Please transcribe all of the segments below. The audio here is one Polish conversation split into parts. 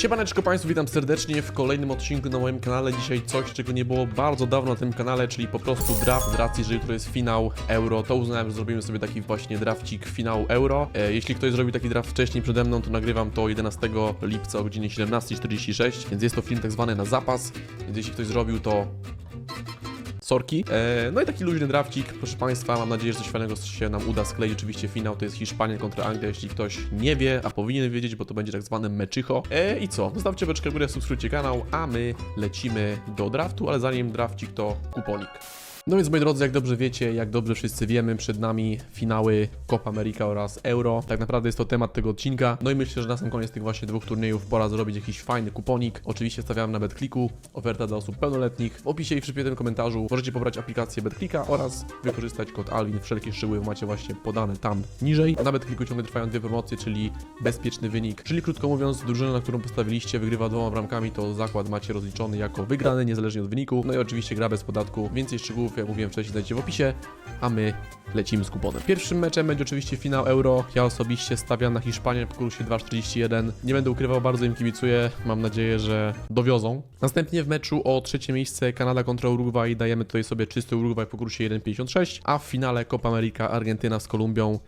Siemaneczko Państwu, witam serdecznie w kolejnym odcinku na moim kanale. Dzisiaj coś, czego nie było bardzo dawno na tym kanale, czyli po prostu draft. Z racji, że jutro jest finał Euro, to uznałem, że zrobimy sobie taki właśnie drafcik finału Euro. E, jeśli ktoś zrobił taki draft wcześniej przede mną, to nagrywam to 11 lipca o godzinie 17.46, więc jest to film tak zwany na zapas, więc jeśli ktoś zrobił to sorki. E, no i taki luźny drafcik, proszę Państwa, mam nadzieję, że coś fajnego się nam uda skleić. Oczywiście finał to jest Hiszpania kontra Anglia, jeśli ktoś nie wie, a powinien wiedzieć, bo to będzie tak zwane meczycho. E, I co? Zostawcie beczkę w górę, subskrybujcie kanał, a my lecimy do draftu, ale zanim drafcik to kuponik. No więc moi drodzy, jak dobrze wiecie, jak dobrze wszyscy wiemy, przed nami finały Copa America oraz Euro. Tak naprawdę jest to temat tego odcinka. No i myślę, że na sam koniec tych właśnie dwóch turniejów pora zrobić jakiś fajny kuponik. Oczywiście stawiam na BetClicku, oferta dla osób pełnoletnich. W opisie i w przypiętym komentarzu możecie pobrać aplikację BetClicka oraz wykorzystać kod ALWIN. Wszelkie szczegóły macie właśnie podane tam niżej. Na BetClicku ciągle trwają dwie promocje, czyli bezpieczny wynik. Czyli krótko mówiąc, drużyna, na którą postawiliście, wygrywa dwoma bramkami, to zakład macie rozliczony jako wygrany, niezależnie od wyniku. No i oczywiście gra bez podatku. Więcej szczegółów, jak mówiłem wcześniej, znajdziecie w opisie, a my lecimy z kuponem. Pierwszym meczem będzie oczywiście finał Euro. Ja osobiście stawiam na Hiszpanię w kursie 2,41. Nie będę ukrywał, bardzo im kibicuję. Mam nadzieję, że dowiozą. Następnie w meczu o trzecie miejsce Kanada kontra Urugwaj dajemy tutaj sobie czysty Urugwaj po kursie 1,56, a w finale Copa America Argentyna z Kolumbią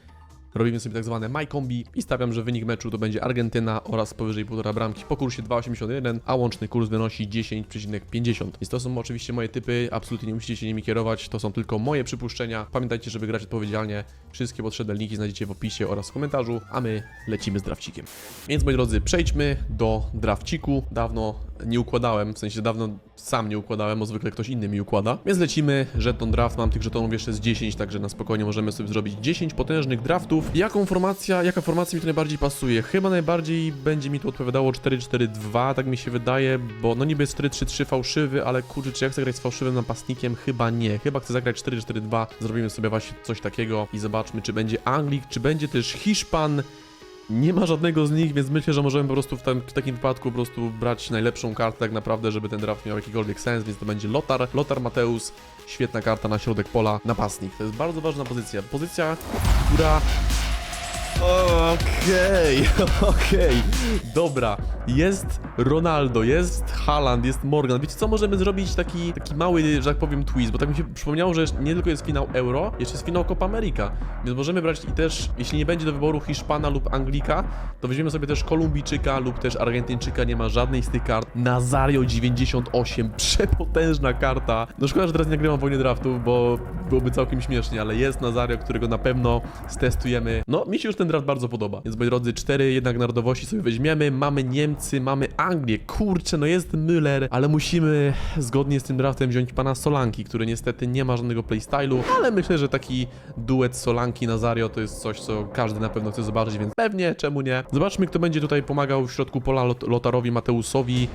Robimy sobie tak zwane my combi i stawiam, że wynik meczu to będzie Argentyna oraz powyżej 1,5 bramki po kursie 2,81, a łączny kurs wynosi 10,50. Więc to są oczywiście moje typy, absolutnie nie musicie się nimi kierować, to są tylko moje przypuszczenia. Pamiętajcie, żeby grać odpowiedzialnie. Wszystkie potrzebne linki znajdziecie w opisie oraz w komentarzu, a my lecimy z drafcikiem. Więc moi drodzy, przejdźmy do drafciku. Dawno nie układałem, w sensie dawno sam nie układałem, bo zwykle ktoś inny mi układa. Więc lecimy, żeton draft, mam tych żetonów jeszcze z 10, także na spokojnie możemy sobie zrobić 10 potężnych draftów. Jaką formacja, jaka formacja mi tu najbardziej pasuje? Chyba najbardziej będzie mi tu odpowiadało 4-4-2, tak mi się wydaje, bo no niby jest 4-3-3 fałszywy, ale kurczę, czy ja chcę grać z fałszywym napastnikiem? Chyba nie. Chyba chcę zagrać 4-4-2, zrobimy sobie właśnie coś takiego i zobaczmy, czy będzie Anglik, czy będzie też Hiszpan, nie ma żadnego z nich, więc myślę, że możemy po prostu w, tam, w takim wypadku po prostu brać najlepszą kartę tak naprawdę, żeby ten draft miał jakikolwiek sens, więc to będzie Lotar, Lotar Mateus, świetna karta na środek pola, napastnik. To jest bardzo ważna pozycja. Pozycja, która... Okej, okej, dobra. Jest Ronaldo, jest Haaland, jest Morgan. Wiecie co, możemy zrobić taki, taki mały, że tak powiem, twist, bo tak mi się przypomniało, że nie tylko jest finał Euro, jeszcze jest finał Copa America, więc możemy brać i też, jeśli nie będzie do wyboru Hiszpana lub Anglika, to weźmiemy sobie też Kolumbijczyka lub też Argentyńczyka, nie ma żadnej z tych kart. Nazario 98, przepotężna karta. No szkoda, że teraz nie nagrywam wojny draftów, bo byłoby całkiem śmiesznie, ale jest Nazario, którego na pewno stestujemy. No, mi się już ten draft bardzo podoba. Więc moi drodzy, cztery jednak narodowości sobie weźmiemy. Mamy Niemcy, mamy Anglię. Kurczę, no jest Müller, ale musimy zgodnie z tym draftem wziąć pana Solanki, który niestety nie ma żadnego playstylu, ale myślę, że taki duet Solanki Nazario to jest coś, co każdy na pewno chce zobaczyć, więc pewnie, czemu nie. Zobaczmy, kto będzie tutaj pomagał w środku pola Lot Lotarowi Mateusowi.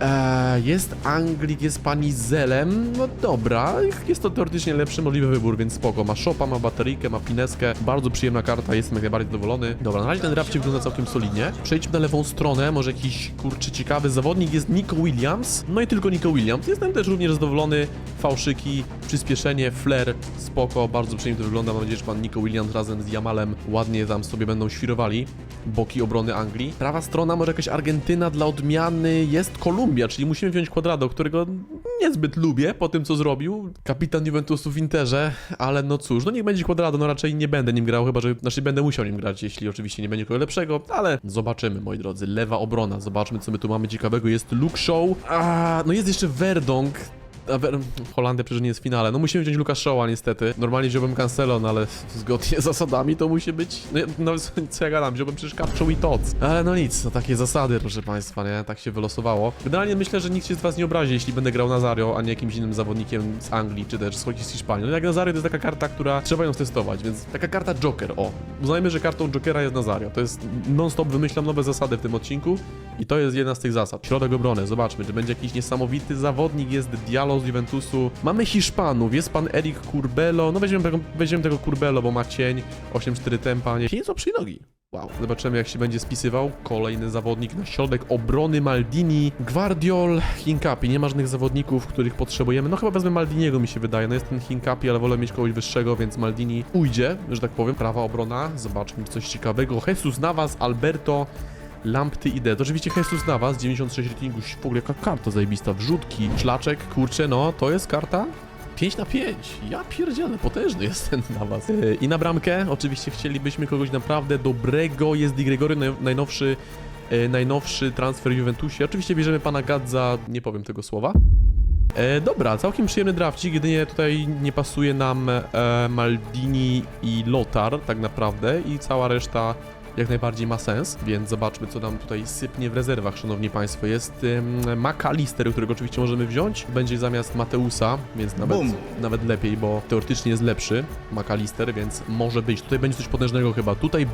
Eee, jest Anglik, jest pani Zelem, no dobra, jest to teoretycznie lepszy możliwy wybór, więc spoko. Ma Shopa, ma bateryjkę, ma Pineskę, bardzo przyjemna karta, jestem jak najbardziej zadowolony. Dobra, na razie ten drafcie wygląda całkiem solidnie. Przejdźmy na lewą stronę, może jakiś, kurczy, ciekawy zawodnik jest Nico Williams, no i tylko Nico Williams. Jestem też również zadowolony, fałszyki, przyspieszenie, flair, spoko, bardzo przyjemnie to wygląda, mam nadzieję, że pan Nico Williams razem z Jamalem ładnie tam sobie będą świrowali boki obrony Anglii. Prawa strona, może jakaś Argentyna dla odmiany, jest Kolumbia, czyli musimy wziąć Quadrado, którego niezbyt lubię po tym, co zrobił. Kapitan Juventusu w Interze, ale no cóż, no niech będzie Quadrado, no raczej nie będę nim grał, chyba że, znaczy będę musiał nim grać, jeśli oczywiście nie będzie kogo lepszego, ale zobaczymy, moi drodzy. Lewa obrona, zobaczmy, co my tu mamy ciekawego. Jest Luke Show, a no jest jeszcze Verdong, Holandia przecież nie jest w finale. No musimy wziąć Lucas Shaw'a niestety. Normalnie wziąłbym Cancelo, no ale zgodnie z zasadami to musi być... No, no co ja gadam, wziąłbym przecież Capcho i Tots. Ale no nic, no takie zasady, proszę państwa, nie? Tak się wylosowało. Generalnie myślę, że nikt się z was nie obrazi, jeśli będę grał Nazario, a nie jakimś innym zawodnikiem z Anglii, czy też z Hiszpanii. No jak Nazario to jest taka karta, która trzeba ją testować, więc taka karta Joker, o. Uznajmy, że kartą Jokera jest Nazario. To jest non-stop wymyślam nowe zasady w tym odcinku i to jest jedna z tych zasad. Środek obrony, zobaczmy, czy będzie jakiś niesamowity zawodnik, jest Z Juventusu. Mamy Hiszpanów, jest pan Eric Curbelo, no weźmiemy tego, weźmiemy tego Curbelo, bo ma cień, 8-4 tempa, nie, pięć przy nogi. Wow. Zobaczymy, jak się będzie spisywał. Kolejny zawodnik na środek obrony Maldini. Guardiol, Hinkapi. Nie ma żadnych zawodników, których potrzebujemy. No chyba wezmę Maldiniego, mi się wydaje. No jest ten Hinkapi, ale wolę mieć kogoś wyższego, więc Maldini ujdzie, że tak powiem. Prawa obrona. Zobaczmy coś ciekawego. Jesus Navas, Alberto. Lampty ID. To oczywiście Jesus Navas, 96 ratingu, w ogóle jaka karta zajebista, wrzutki, szlaczek, kurczę, no, to jest karta 5 na 5. Ja pierdzielę, potężny jest ten na was. I na bramkę oczywiście chcielibyśmy kogoś naprawdę dobrego. Jest Di Gregory, naj, najnowszy, e, najnowszy transfer Juventusie. Oczywiście bierzemy pana Gadza, nie powiem tego słowa. E, dobra, całkiem przyjemny drafcik, jedynie tutaj nie pasuje nam e, Maldini i Lotar tak naprawdę i cała reszta jak najbardziej ma sens, więc zobaczmy co nam tutaj sypnie w rezerwach, szanowni państwo. Jest ym, McAllister, którego oczywiście możemy wziąć, będzie zamiast Mateusa, więc nawet, nawet lepiej, bo teoretycznie jest lepszy McAllister, więc może być. Tutaj będzie coś potężnego chyba. Tutaj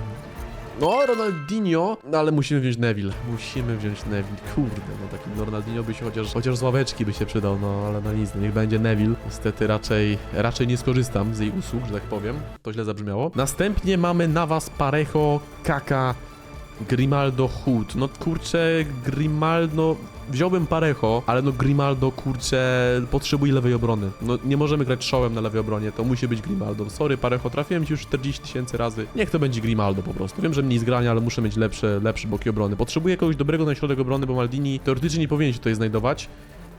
no, Ronaldinho, no ale musimy wziąć Neville. Musimy wziąć Neville. Kurde, no taki Ronaldinho by się chociaż, chociaż z ławeczki by się przydał, no ale no nic, no, niech będzie Neville. Niestety raczej, raczej nie skorzystam z jej usług, że tak powiem. To źle zabrzmiało. Następnie mamy Navas, Parejo, Kaka, Grimaldo, Hood. No kurczę, Grimaldo... Wziąłbym Parejo, ale no Grimaldo, kurczę, potrzebuje lewej obrony. No nie możemy grać showem na lewej obronie, to musi być Grimaldo. Sorry Parejo, trafiłem ci już 40 tysięcy razy. Niech to będzie Grimaldo po prostu. Wiem, że mniej zgrania, ale muszę mieć lepsze, lepsze boki obrony. Potrzebuję kogoś dobrego na środek obrony, bo Maldini teoretycznie nie powinien się tutaj znajdować.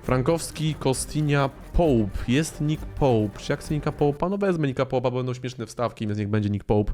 Frankowski, Kostinia, Pope. Jest Nick Pope. Czy jak chcę Nicka Pope'a? No wezmę Nicka Pope'a, bo będą śmieszne wstawki, więc niech będzie Nick Pope.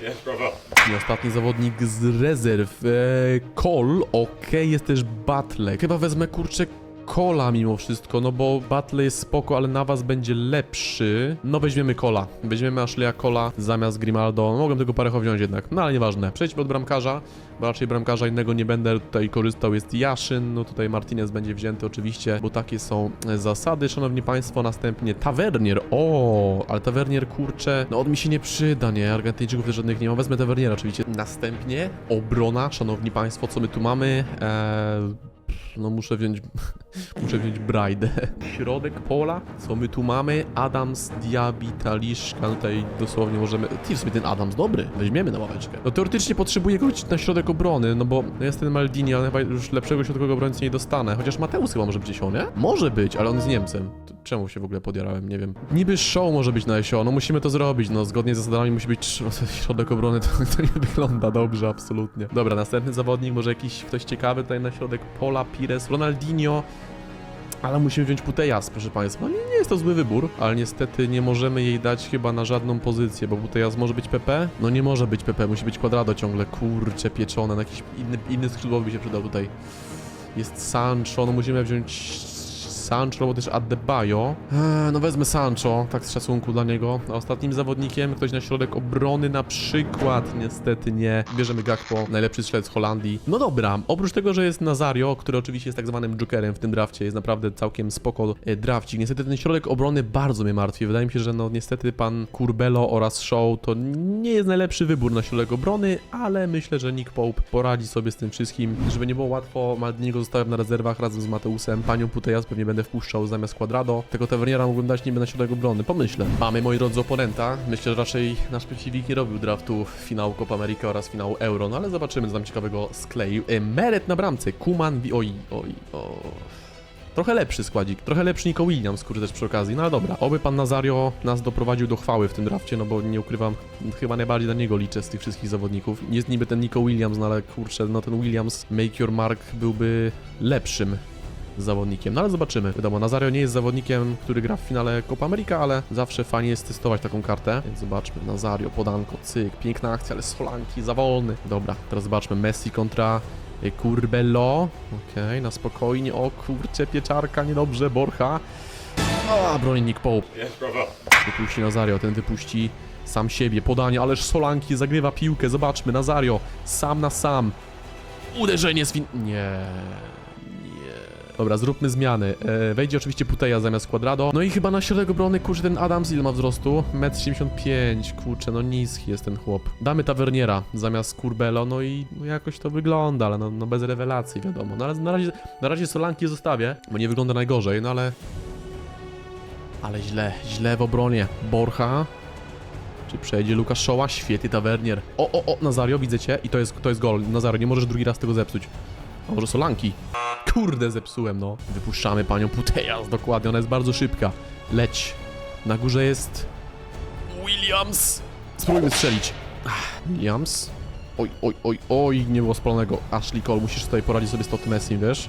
Jest prawa. I ostatni zawodnik z rezerw. Eee, Cole, okej, jest też Battle. Chyba wezmę kurczę Kola mimo wszystko, no bo Battle jest spoko, ale na was będzie lepszy. No weźmiemy Kola. Weźmiemy Ashleya Kola zamiast Grimaldo. Mogłem tego parecho wziąć jednak, no ale nieważne. Przejdźmy od bramkarza, bo raczej bramkarza innego nie będę tutaj korzystał. Jest Jaszyn, no tutaj Martinez będzie wzięty oczywiście, bo takie są e, zasady, szanowni państwo. Następnie Tavernier, o, ale Tavernier kurczę, no on mi się nie przyda, nie? Argentyńczyków też żadnych nie ma. Wezmę Taverniera oczywiście. Następnie obrona, szanowni państwo, co my tu mamy? Eee, no muszę wziąć, muszę wziąć Braidę. Środek pola, co my tu mamy? Adams, Diaby, Taliszka, no tutaj dosłownie możemy... Ty, w sumie ten Adams dobry, weźmiemy na ławeczkę. No teoretycznie potrzebuję kogoś na środek obrony, no bo jest ten Maldini, ale chyba już lepszego środkowego obrońcy nie dostanę. Chociaż Mateusz chyba może być SEO, nie? Może być, ale on jest Niemcem. To czemu się w ogóle podjarałem, nie wiem. Niby show może być na SEO, no musimy to zrobić, no zgodnie z zasadami musi być no, środek obrony, to, to nie wygląda dobrze, absolutnie. Dobra, następny zawodnik, może jakiś ktoś ciekawy tutaj na środek pola, Pires, Ronaldinho. Ale musimy wziąć Putejas, proszę Państwa. Nie, nie jest to zły wybór, ale niestety nie możemy jej dać chyba na żadną pozycję, bo Putejas może być PP? No nie może być PP, musi być Quadrado ciągle. Kurcze, pieczone, na jakiś inny, inny skrzydłowy by się przydał tutaj. Jest Sancho, no musimy wziąć Sancho, albo też Adebayo. Eee, no wezmę Sancho, tak z szacunku dla niego. A ostatnim zawodnikiem, ktoś na środek obrony na przykład, niestety nie. Bierzemy Gakpo, najlepszy strzelec Holandii. No dobra, oprócz tego, że jest Nazario, który oczywiście jest tak zwanym jokerem w tym drafcie, jest naprawdę całkiem spoko e, drafcik. Niestety ten środek obrony bardzo mnie martwi. Wydaje mi się, że no niestety pan Kurbelo oraz Show to nie jest najlepszy wybór na środek obrony, ale myślę, że Nick Pope poradzi sobie z tym wszystkim. Żeby nie było łatwo, Maldiniego zostawiam na rezerwach razem z Mateusem. Panią Putejas pewnie będę wpuszczał zamiast Quadrado. Tego Taverniera mógłbym dać niby na środek obrony. Pomyślę. Mamy, moi drodzy, oponenta. Myślę, że raczej nasz przeciwnik nie robił draftu finału Copa America oraz finału Euro, no ale zobaczymy, co tam ciekawego skleił. E, Meret na bramce. Kuman, oj, oj, o. Trochę lepszy składzik, trochę lepszy Nico Williams, kurczę, też przy okazji, no ale dobra. Oby pan Nazario nas doprowadził do chwały w tym drafcie, no bo nie ukrywam, chyba najbardziej na niego liczę z tych wszystkich zawodników. Jest niby ten Nico Williams, no ale kurczę, no ten Williams, make your mark, byłby lepszym zawodnikiem, no ale zobaczymy. Wiadomo, Nazario nie jest zawodnikiem, który gra w finale Copa America, ale zawsze fajnie jest testować taką kartę, więc zobaczmy. Nazario, podanko, cyk, piękna akcja, ale Solanki, za wolny. Dobra, teraz zobaczmy, Messi kontra y, Kurbello. Okej, na spokojnie, o kurcze, pieczarka, niedobrze, Borcha. A, broni Nick Pope. Wypuści Nazario, ten wypuści sam siebie, podanie, ależ Solanki zagrywa piłkę, zobaczmy, Nazario, sam na sam. Uderzenie z win... Nie... Dobra, zróbmy zmiany. E, wejdzie oczywiście Puteja zamiast Quadrado. No i chyba na środek obrony, kurczę, ten Adams ile ma wzrostu? 1,75 m, kurczę, no niski jest ten chłop. Damy Taverniera zamiast Kurbelo, no i no jakoś to wygląda, ale no, no bez rewelacji, wiadomo. No na razie, na razie Solanki zostawię, bo nie wygląda najgorzej, no ale... Ale źle, źle w obronie. Borcha. Czy przejdzie Lukasz Szoła? Świetny Tavernier. O, o, o, Nazario, widzę cię. I to jest, to jest gol. Nazario, nie możesz drugi raz tego zepsuć. A może Solanki? Kurde, zepsułem, no. Wypuszczamy panią Putejas, dokładnie, ona jest bardzo szybka. Leć. Na górze jest... Williams. Spróbujmy strzelić. Ach, Williams. oj, oj, oj, oj, nie było spalonego. Ashley Cole, musisz tutaj poradzić sobie z Totti Messi, wiesz?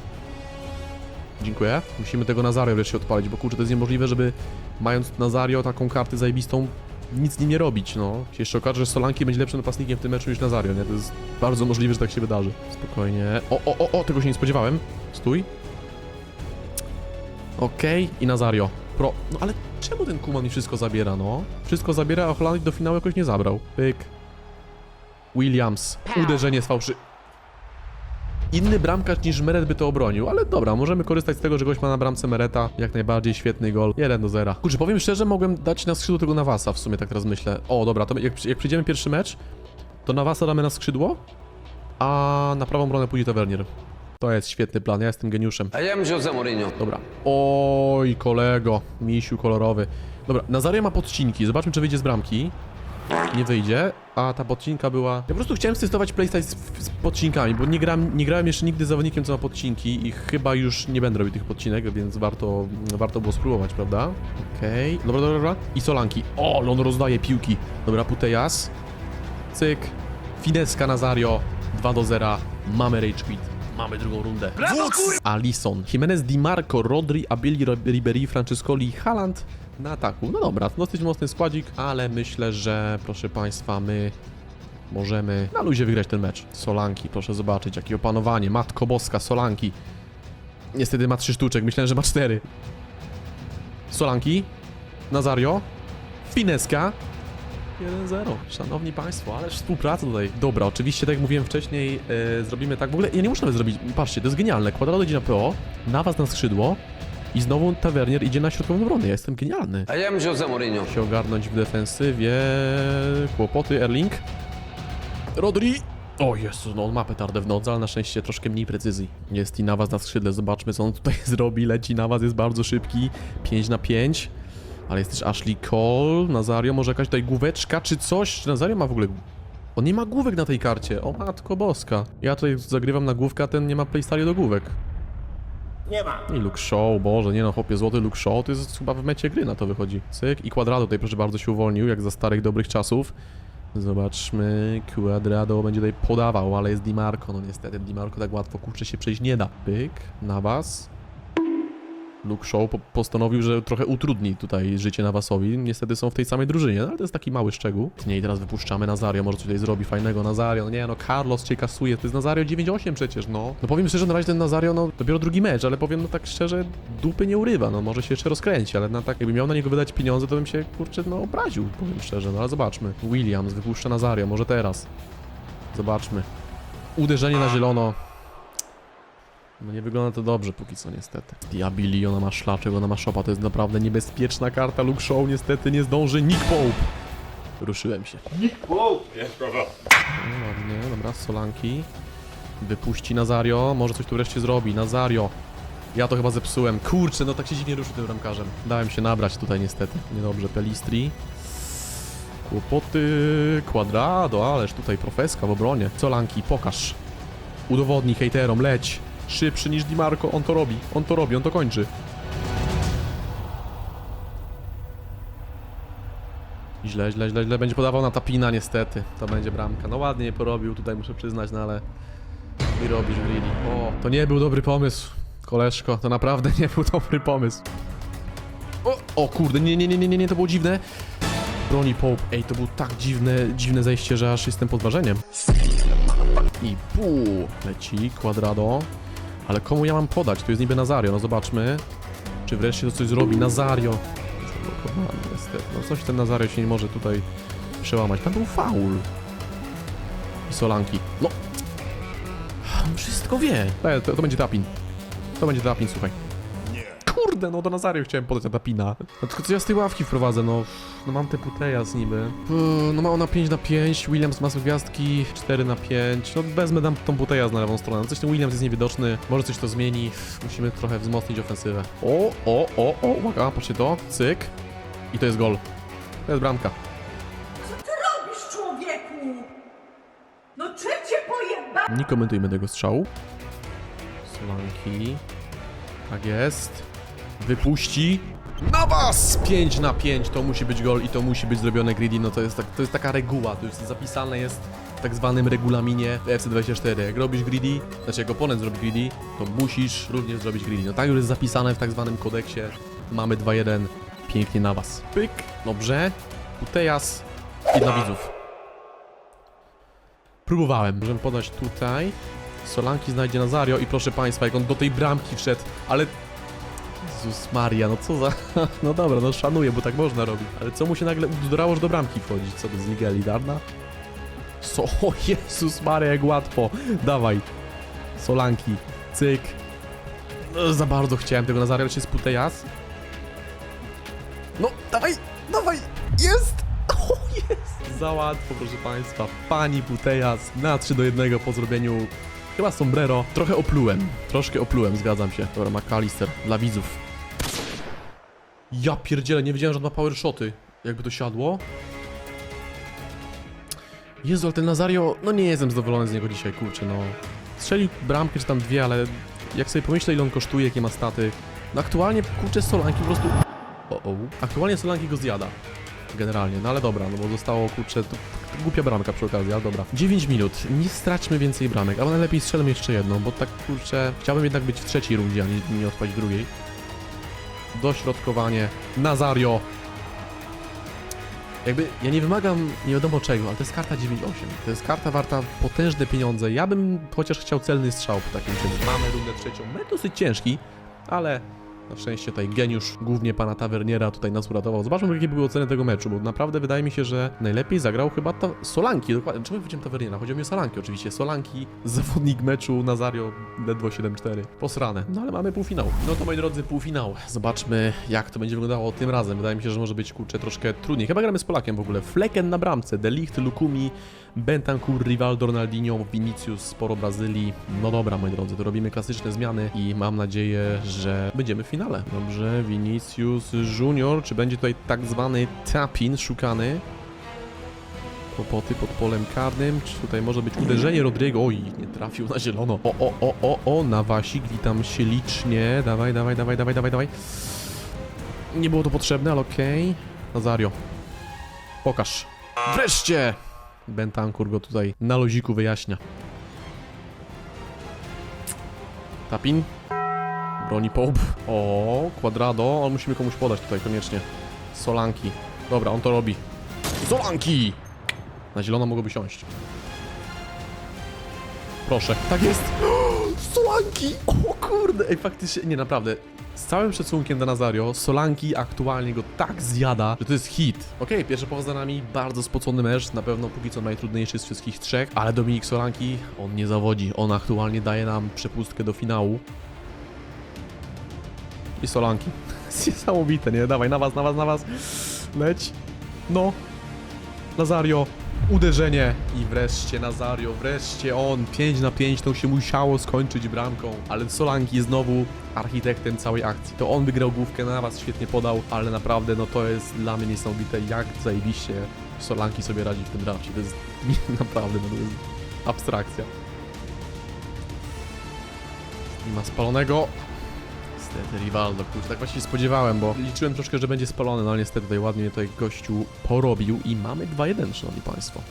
Dziękuję. Musimy tego Nazario wreszcie odpalić, bo kurczę, to jest niemożliwe, żeby mając Nazario taką kartę zajebistą, nic z nim nie robić, no. Się jeszcze okaże, że Solanki będzie lepszym napastnikiem w tym meczu niż Nazario, nie? To jest bardzo możliwe, że tak się wydarzy. Spokojnie. O, o, o, o, tego się nie spodziewałem. Stój. Okej, i Nazario. Pro. No ale czemu ten Kuman mi wszystko zabiera, no? Wszystko zabiera, a Holandii do finału jakoś nie zabrał. Pyk. Williams. Uderzenie z fałszy. Inny bramkarz niż Meret by to obronił, ale dobra, możemy korzystać z tego, że gość ma na bramce Mereta. Jak najbardziej świetny gol. 1 do 0. Kurczę, powiem szczerze, mogłem dać na skrzydło tego Nawasa, w sumie tak teraz myślę. O, dobra, to jak, jak przyjdziemy pierwszy mecz, to Nawasa damy na skrzydło, a na prawą obronę pójdzie Tavernier. To jest świetny plan, ja jestem geniuszem. I am Jose Mourinho. Dobra. Oj, kolego. Misiu kolorowy. Dobra, Nazaria ma podcinki. Zobaczmy, czy wyjdzie z bramki. Nie wyjdzie, a ta podcinka była... Ja po prostu chciałem testować playstyle z, z podcinkami, bo nie, gram, nie grałem jeszcze nigdy zawodnikiem, co ma podcinki i chyba już nie będę robił tych podcinek, więc warto, warto było spróbować, prawda? Okej. Dobra, dobra, dobra. I Solanki. O, on rozdaje piłki. Dobra, Putejas. Cyk. Fineska Nazario. 2 do 0. Mamy Rage Quit. Mamy drugą rundę. Alison, Jimenez, Di Marco, Rodri, Abili, Ribery, Francescoli, Haaland na ataku. No dobra, dosyć mocny składzik, ale myślę, że proszę Państwa, my możemy na luzie wygrać ten mecz. Solanki, proszę zobaczyć, jakie opanowanie. Matko Boska, Solanki. Niestety ma trzy sztuczek, myślałem, że ma cztery. Solanki, Nazario, Fineska, 1-0. Szanowni Państwo, ależ współpraca tutaj. Dobra, oczywiście, tak jak mówiłem wcześniej, e, zrobimy tak. W ogóle ja nie muszę nawet zrobić. Patrzcie, to jest genialne. Kwadrado na PO, Nawas na skrzydło i znowu Tavernier idzie na środkową obronę. Ja jestem genialny. I am Jose Mourinho. Się ogarnąć w defensywie. Kłopoty, Erling. Rodri. O Jezu, no on ma petardę w nodze, ale na szczęście troszkę mniej precyzji. Jest i Nawas na skrzydle, zobaczmy co on tutaj zrobi. Leci Nawas, jest bardzo szybki. 5 na 5. Ale jest też Ashley Cole, Nazario, może jakaś tutaj główeczka czy coś? Czy Nazario ma w ogóle... On nie ma główek na tej karcie, o matko boska. Ja tutaj zagrywam na główkę, a ten nie ma playstylu do główek. Nie ma. I Luke Shaw, boże, nie no, chłopie, złoty Luke Shaw, to jest chyba w mecie gry na to wychodzi. Cyk, i Quadrado tutaj proszę bardzo się uwolnił, jak za starych dobrych czasów. Zobaczmy, Quadrado będzie tutaj podawał, ale jest Di Marco, no niestety Di Marco tak łatwo, kurczę, się przejść nie da. Pyk, na was. Luke Shaw po postanowił, że trochę utrudni tutaj życie Nawasowi. Niestety są w tej samej drużynie, no ale to jest taki mały szczegół. Nie, i teraz wypuszczamy Nazario, może coś tutaj zrobi fajnego Nazario. Nie, no Carlos cię kasuje, to jest Nazario 9-8 przecież, no. No powiem szczerze, na razie ten Nazario, no dopiero drugi mecz, ale powiem no tak szczerze, dupy nie urywa, no może się jeszcze rozkręci, ale na tak, jakby miał na niego wydać pieniądze, to bym się, kurczę, no obraził, powiem szczerze, no ale zobaczmy. Williams wypuszcza Nazario, może teraz. Zobaczmy. Uderzenie na zielono. No nie wygląda to dobrze póki co niestety. Diabili, ona ma szlaczek, ona ma szopa, to jest naprawdę niebezpieczna karta. Luke Show niestety nie zdąży. Nick Pope. Ruszyłem się. Jest prawa. No ładnie, dobra, Solanki. Wypuści Nazario, może coś tu wreszcie zrobi. Nazario. Ja to chyba zepsułem. Kurczę, no tak się dziwnie ruszył tym bramkarzem. Dałem się nabrać tutaj niestety. Niedobrze, Pelistri. Kłopoty, Quadrado, ależ tutaj profeska w obronie. Solanki, pokaż. Udowodnij hejterom, leć. Szybszy niż Di Marco, on to robi, on to robi, on to kończy. Źle, źle, źle, źle. Będzie podawał na Tapina niestety. To będzie bramka. No ładnie nie porobił tutaj, muszę przyznać, no ale... I robisz greedy. O, to nie był dobry pomysł, koleżko. To naprawdę nie był dobry pomysł. O, o kurde, nie, nie, nie, nie, nie, to było dziwne. Broni Pope. Ej, to było tak dziwne, dziwne zejście, że aż jestem pod wrażeniem. I pu, leci, Quadrado. Ale komu ja mam podać? Tu jest niby Nazario, no zobaczmy. Czy wreszcie to coś zrobi? Nazario. Zablokowany niestety. No coś ten Nazario się nie może tutaj przełamać. Tam był faul. I Solanki. No. On wszystko wie. E, to, to będzie Tapin. To będzie Tapin, słuchaj. Kurde, no do Nazario chciałem podać na Tapina. No tylko co ja z tej ławki wprowadzę, no. No mam te Putejas niby. Uuu, No ma ona 5 na 5, Williams ma sobie gwiazdki 4 na 5. No wezmę dam tą Putejas na lewą stronę. No Coś ten Williams jest niewidoczny, może coś to zmieni. Musimy trochę wzmocnić ofensywę. O, o, o, o, uwaga, patrzcie to. Cyk. I to jest gol. To jest bramka. Co ty robisz, człowieku? No czym cię pojeba... Nie komentujmy tego strzału. Solanki. Tak jest. Wypuści. Na was! 5 na 5 to musi być gol i to musi być zrobione greedy. No to jest, tak, to jest taka reguła, to już zapisane jest w tak zwanym regulaminie w FC24. Jak robisz greedy, znaczy jak oponent zrobi greedy, to musisz również zrobić greedy. No tak już jest zapisane w tak zwanym kodeksie. Mamy 2-1. Pięknie na was. Pyk. Dobrze. Utejas i dla widzów. Próbowałem. Możemy podać tutaj. Solanki znajdzie Nazario i proszę państwa, jak on do tej bramki wszedł, ale... Jezus Maria, no co za... No dobra, no szanuję, bo tak można robić. Ale co mu się nagle udorało, że do bramki wchodzić? Co to z Ligeli, Darna? So, o Jezus Maria, jak łatwo. Dawaj. Solanki. Cyk. No, za bardzo chciałem tego Nazario, czy jest Putejas? No, dawaj, dawaj, jest! O, jest! Za łatwo, proszę Państwa. Pani Putejas na 3 do 1 po zrobieniu chyba sombrero. Trochę oplułem, troszkę oplułem, zgadzam się. Dobra, McAllister, dla widzów. Ja pierdzielę, nie wiedziałem, że on ma power shoty. Jakby to siadło. Jezu, ale ten Nazario, no nie jestem zadowolony z niego dzisiaj, kurczę, no. Strzelił bramkę czy tam dwie, ale jak sobie pomyślę, ile on kosztuje, jakie ma staty. No aktualnie, kurczę, Solanki po prostu... O, o. Aktualnie Solanki go zjada. Generalnie, no ale dobra, no bo zostało, kurczę, to, głupia bramka przy okazji, ale dobra. 9 minut, nie straćmy więcej bramek, albo najlepiej strzelmy jeszcze jedną, bo tak, kurczę, chciałbym jednak być w trzeciej rundzie, a nie, nie odpaść drugiej. Dośrodkowanie, Nazario. Jakby, ja nie wymagam nie wiadomo czego, ale to jest karta 9-8. To jest karta warta potężne pieniądze. Ja bym chociaż chciał celny strzał po takim czymś. Mamy rundę trzecią, mecz dosyć ciężki, ale na szczęście tutaj geniusz, głównie pana Taverniera tutaj nas uratował. Zobaczmy, jakie były oceny tego meczu, bo naprawdę wydaje mi się, że najlepiej zagrał chyba ta Solanki. Dokładnie. Czemu powiedziałem Taverniera? Chodzi mi o Solanki oczywiście. Solanki, zawodnik meczu, Nazario, ledwo 7-4. Posrane. No ale mamy półfinał. No to moi drodzy, półfinał. Zobaczmy, jak to będzie wyglądało tym razem. Wydaje mi się, że może być, kurczę, troszkę trudniej. Chyba gramy z Polakiem w ogóle. Flecken na bramce, Delicht, Lukumi, Bentancur, Rivaldo, Ronaldinho, Vinicius, sporo Brazylii. No dobra, moi drodzy, to robimy klasyczne zmiany i mam nadzieję, że będziemy w finale. Dobrze, Vinicius Junior, czy będzie tutaj tak zwany tapin szukany? Kłopoty pod polem karnym, czy tutaj może być uderzenie Rodrigo? Oj, nie trafił na zielono. O, o, o, o, o, Nawasik, witam się licznie. Dawaj, dawaj, dawaj, dawaj, dawaj, dawaj. Nie było to potrzebne, ale okej. Nazario, pokaż. Wreszcie! Bentancur go tutaj na loziku wyjaśnia. Tapin. Broni Pope. O, Quadrado. On musimy komuś podać tutaj koniecznie. Solanki. Dobra, on to robi. Solanki! Na zielono mogłoby siąść. Proszę. Tak jest. Solanki! O kurde! Ej, faktycznie, nie, naprawdę. Z całym szacunkiem do Nazario, Solanki aktualnie go tak zjada, że to jest hit. Okej, pierwsza połowa za nami, bardzo spocony mecz, na pewno póki co najtrudniejszy z wszystkich trzech, ale Dominik Solanki, on nie zawodzi, on aktualnie daje nam przepustkę do finału. I Solanki. Jest niesamowite, nie? Dawaj, na was, na was, na was. Leć. No. Nazario. Uderzenie. I wreszcie Nazario, wreszcie on. 5 na 5 to się musiało skończyć bramką. Ale Solanki znowu architektem całej akcji. To on wygrał główkę, na was świetnie podał, ale naprawdę no to jest dla mnie niesamowite, jak zajebiście Solanki sobie radzi w tym drafcie. To jest naprawdę, no to jest abstrakcja. Nie ma spalonego. Niestety Rivaldo, kurczę, tak właśnie się spodziewałem, bo liczyłem troszkę, że będzie spalony, no ale niestety tutaj ładnie mnie tutaj gościu porobił i mamy 2-1, szanowni państwo.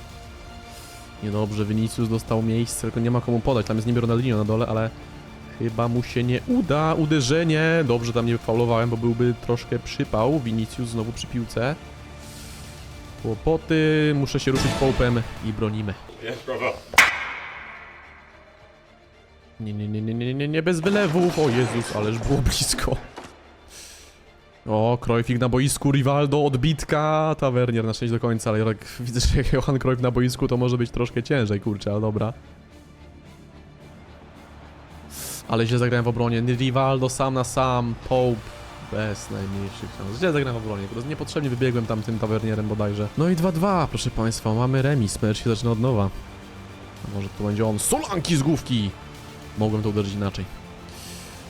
Niedobrze, Vinicius dostał miejsce, tylko nie ma komu podać, tam jest niby Ronaldinho na dole, ale chyba mu się nie uda. Uderzenie, dobrze tam nie faulowałem, bo byłby troszkę przypał. Vinicius znowu przy piłce. Kłopoty, muszę się ruszyć połpem i bronimy. Yes, brother. Nie, nie, nie, nie, nie, nie, nie, bez wylewów. O Jezus, ależ było blisko. O, Krojfik na boisku, Rivaldo, odbitka, Tavernier na szczęście do końca, ale jak widzę, że Johan Cruyff na boisku, to może być troszkę ciężej, kurczę, ale dobra. Ale źle zagrałem w obronie, Rivaldo sam na sam, Pope, bez najmniejszych szans. Źle zagrałem w obronie, po prostu niepotrzebnie wybiegłem tam tym Tavernierem bodajże. No i 2-2, proszę państwa, mamy remis, mecz się zaczyna od nowa. A może to będzie on, Solanki z główki! Mogłem to uderzyć inaczej.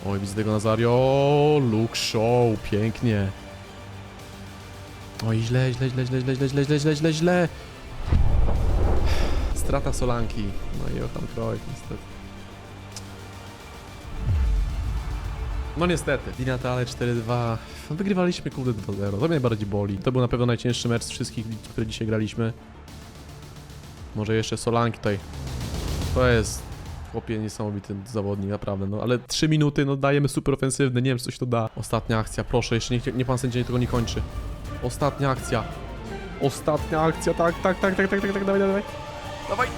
Oj, widzę tego Nazario. Luke Show, pięknie. Oj, źle, źle, źle, źle, źle, źle, źle, źle, źle, źle, źle. Strata Solanki. No i Johan Cruyff, niestety. No niestety. Di Natale 4-2. No, wygrywaliśmy kurde 2-0. To mnie bardziej boli. To był na pewno najcięższy mecz z wszystkich, które dzisiaj graliśmy. Może jeszcze Solanki tutaj. To jest chłopie niesamowity zawodnik, naprawdę. No ale 3 minuty, no dajemy super ofensywny, nie wiem, czy coś to da. Ostatnia akcja, proszę, jeszcze niech nie pan sędzia tego nie kończy. Ostatnia akcja. Ostatnia akcja, tak, tak, tak, tak, tak, tak, tak, dawaj, dawaj. Dawaj.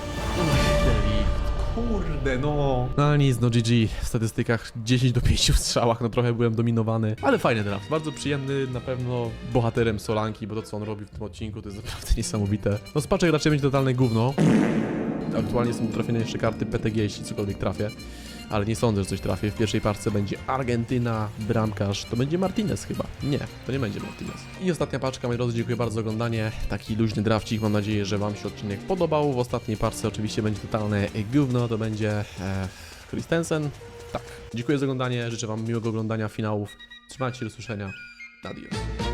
Kurde, no. No ale nic, no GG. W statystykach 10 do 5 w strzałach, no trochę byłem dominowany. Ale fajny draft, bardzo przyjemny, na pewno bohaterem Solanki, bo to co on robi w tym odcinku to jest naprawdę niesamowite. No spaczek raczej będzie totalne gówno. Aktualnie są trafione jeszcze karty PTG, jeśli cokolwiek trafię. Ale nie sądzę, że coś trafię. W pierwszej parce będzie Argentyna, bramkarz. To będzie Martinez chyba. Nie, to nie będzie Martinez. I ostatnia paczka, moi drodzy, dziękuję bardzo za oglądanie. Taki luźny drafcik, mam nadzieję, że Wam się odcinek podobał. W ostatniej parce oczywiście będzie totalne gówno, to będzie e, Christensen. Tak. Dziękuję za oglądanie, życzę Wam miłego oglądania finałów. Trzymajcie się, do usłyszenia. Adios.